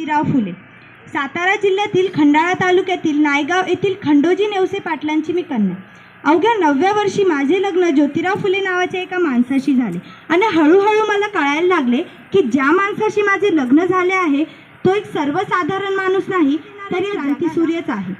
ज्योतिराव फुले. सातारा जिल्ह्यातील खंडाळा तालुक्यातील नायगाव येथील खंडोजी नेवसे पाटलांची मी कन्या. अवघ्या नवव्या वर्षी माझे लग्न ज्योतिराव फुले नावाच्या एका माणसाशी झाले. आणि हळूहळू मला कळायला लागले की ज्या माणसाशी माझे लग्न झाले आहे तो एक सर्वसाधारण माणूस नाही तरी क्रांतीसूर्यच आहे.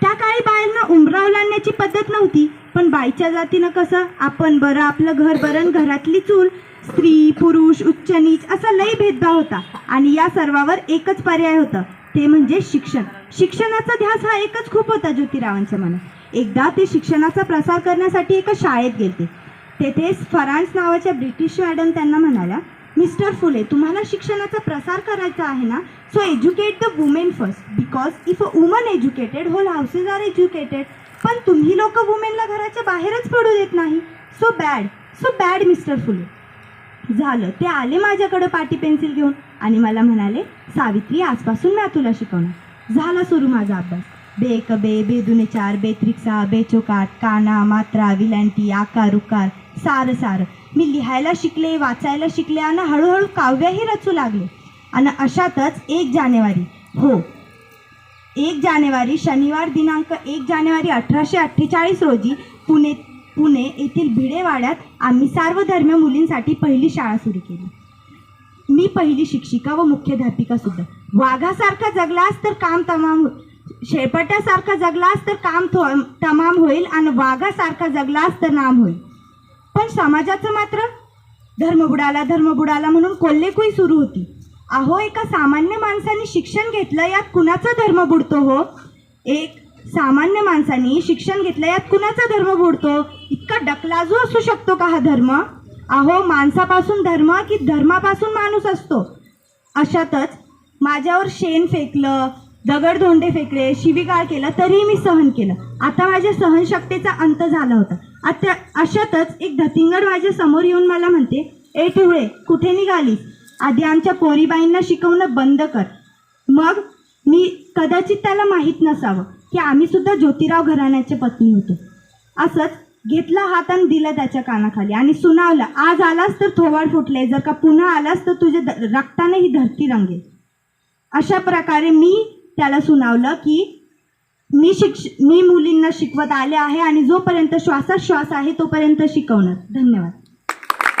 त्या काळी बायांना उमराव लावण्याची पद्धत नव्हती. पण बाईच्या जातीनं कसं? आपण बरं आपलं घर बरं घरातली चूल स्त्री पुरुष उच्च नीच असा लई भेदभाव होता. आणि या सर्वावर एकच पर्याय होतं. ते म्हणजे शिक्षण. शिक्षणाचा ध्यास हा एकच खूप होता ज्योतिरावांच्या मनात. एकदा ते शिक्षणाचा प्रसार करण्यासाठी एका शाळेत गेले तेथे फरान्स नावाच्या ब्रिटिश मॅडम त्यांना म्हणाल्या मिस्टर फुले तुम्हाला शिक्षणाचा प्रसार करायचा आहे ना? So educate the women first because if a woman educated whole houses are educated पण तुम्ही लोक वुमेनला घराच्या बाहेरच पडू देत नाही. So bad so bad mister Phule. झालं. ते आले माझ्याकडं पाटी पेन्सिल घेऊन आणि मला म्हणाले सावित्री आजपासून मी तुला शिकवणार. झाला सुरू माझा अभ्यास. बे क बे बेदुने चार बेत्रिक्सा बेचोकाट काना मात्रा विलांटी आकार उकार सार सार. मी लिहायला शिकले वाचायला शिकले आणि हळूहळू काव्यही रचू लागले. आणि अशातच एक जानेवारी. हो एक जानेवारी शनिवार दिनांक एक जानेवारी अठराशे अठ्ठेचाळीस रोजी पुणे पुणे येथील भिडेवाड्यात आम्ही सर्वधर्म मुलींसाठी पहिली शाळा सुरू केली. मी पहिली शिक्षिका व मुख्याध्यापिका सुद्धा. वाघासारखा जगलास तर काम तमाम हो-, शेपट्यासारखा जगलास तर काम थो तमाम होईल आणि वाघासारखा जगलास तर नाम होईल. पण समाजाचं मात्र धर्म बुडाला धर्म बुडाला म्हणून कोल्हेकुई सुरू होती. अहो एका सामान्य माणसाने शिक्षण घेतलं यात कुणाचा धर्म बुडतो हो? एक सामान्य माणसाने शिक्षण घेतलं यात कुणाचा धर्म बुडतो? इतका डकलाजू असू शकतो का हा धर्म? अहो माणसापासून धर्म की धर्मापासून माणूस असतो? अशातच माझ्यावर शेण फेकलं दगडधोंडे फेकले शिवीगाळ केलं तरीही मी सहन केलं. आता माझ्या सहनशक्तीचा अंत झाला होता. आता अशातच एक धतिंगड माझ्यासमोर येऊन मला म्हणते ए ठुळे कुठे निघालीस? आधी आमच्या पोरीबाईंना शिकवणं बंद कर. मग मी कदाचित त्याला माहीत नसावं की आम्ही सुद्धा ज्योतिराव घराण्याचे पत्नी होतो. असंच घेतला हात आणि दिला त्याच्या कानाखाली आणि सुनावलं आज आलास तर थोवाड फुटले जर का पुन्हा आलास तर तुझ्या द- रक्ताने ही धरती रंगेल. अशा प्रकारे मी त्याला सुनावलं की मी शिक्ष मी मुलींना शिकवत आले आहे आणि जोपर्यंत श्वासाश्वास आहे तोपर्यंत शिकवणार. धन्यवाद.